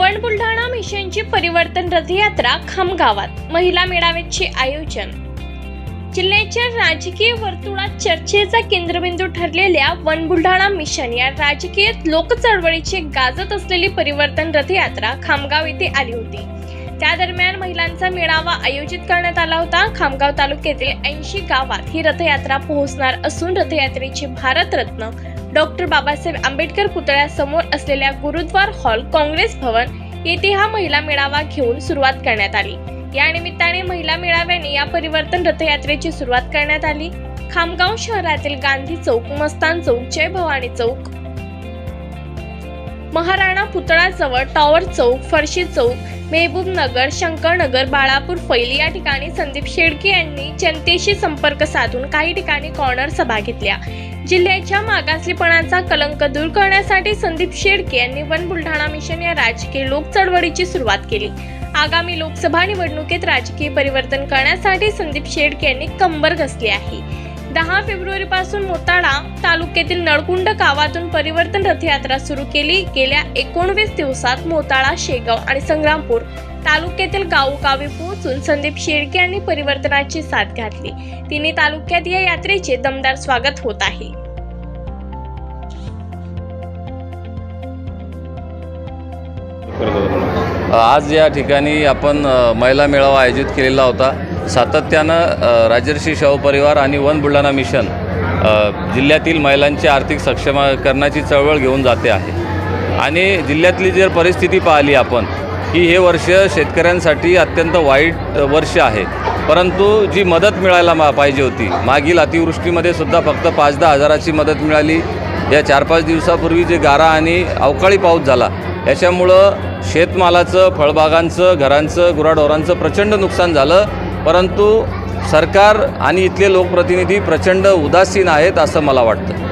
One Buldhana मिशनची परिवर्तन रथयात्रा खामगावात. महिला मेळाव्याचे आयोजन. जिल्ह्याच्या राजकीय वर्तुळात चर्चेचा केंद्रबिंदू ठरलेल्या वन बुलढाणा मिशन या राजकीय लोकचळवळीची गाजत असलेली परिवर्तन रथयात्रा खामगाव येथे आली होती. त्या दरम्यान महिलांचा मेळावा आयोजित करण्यात आला होता. खामगाव तालुक्यातील ऐंशी गावात ही रथयात्रा पोहोचणार असून रथयात्रेचे भारतरत्न डॉक्टर बाबासाहेब आंबेडकर पुतळ्यासमोर असलेल्या गुरुद्वार हॉल काँग्रेस भवन येथे हा महिला मेळावा घेऊन सुरुवात करण्यात आली. या निमित्ताने महिला मेळाव्याने या परिवर्तन रथयात्रेची सुरुवात करण्यात आली. खामगाव शहरातील गांधी चौक मस्तान चौक जय भवानी चौक महाराणा पुतळाजवळ टॉवर चौक फरशी चौक मेहबूबनगर शंकरनगर बाळापूर फैल या ठिकाणी संदीप शेडके यांनी जनतेशी संपर्क साधून काही ठिकाणी कॉर्नर सभा घेतल्या. जिल्ह्याच्या मागासलेपणाचा कलंक दूर करण्यासाठी संदीप शेडके यांनी वन बुलढाणा मिशन या राजकीय लोक चळवळीची सुरुवात केली. आगामी लोकसभा निवडणुकीत राजकीय परिवर्तन करण्यासाठी संदीप शेडके यांनी कंबर घसली आहे. दहा फेब्रुवारी पासून मोताळा तालुक्यातील नळकुंड गावातून परिवर्तन रथयात्रा सुरू केली. गेल्या एकोणवीस दिवसात मोताळा शेगाव आणि संग्रामपूर तालुक्यातील गावोगावी पोहोचून संदीप शेळके यांनी परिवर्तनाची साथ घातली. तिन्ही तालुक्यात या यात्रेचे दमदार स्वागत होत आहे. आज या ठिकाणी आपण महिला मेळावा आयोजित केलेला होता. सातत्यानं राजर्षी शाहू परिवार आणि वन बुलढाणा मिशन जिल्ह्यातील महिलांची आर्थिक सक्षमीकरणाची चळवळ घेऊन जाते आहे. आणि जिल्ह्यातली जर परिस्थिती पाहिली आपण की हे वर्ष शेतकऱ्यांसाठी अत्यंत वाईट वर्ष आहे. परंतु जी मदत मिळायला मा पाहिजे होती मागील अतिवृष्टीमध्ये सुद्धा फक्त पाच दहा हजाराची मदत मिळाली. या चार पाच दिवसापूर्वी जे गारा आणि अवकाळी पाऊस झाला याच्यामुळं शेतमालाचं फळबागांचं घरांचं गुराढोरांचं प्रचंड नुकसान झालं. परंतु सरकार आणि इथले लोकप्रतिनिधी प्रचंड उदासीन आहेत असं मला वाटतं.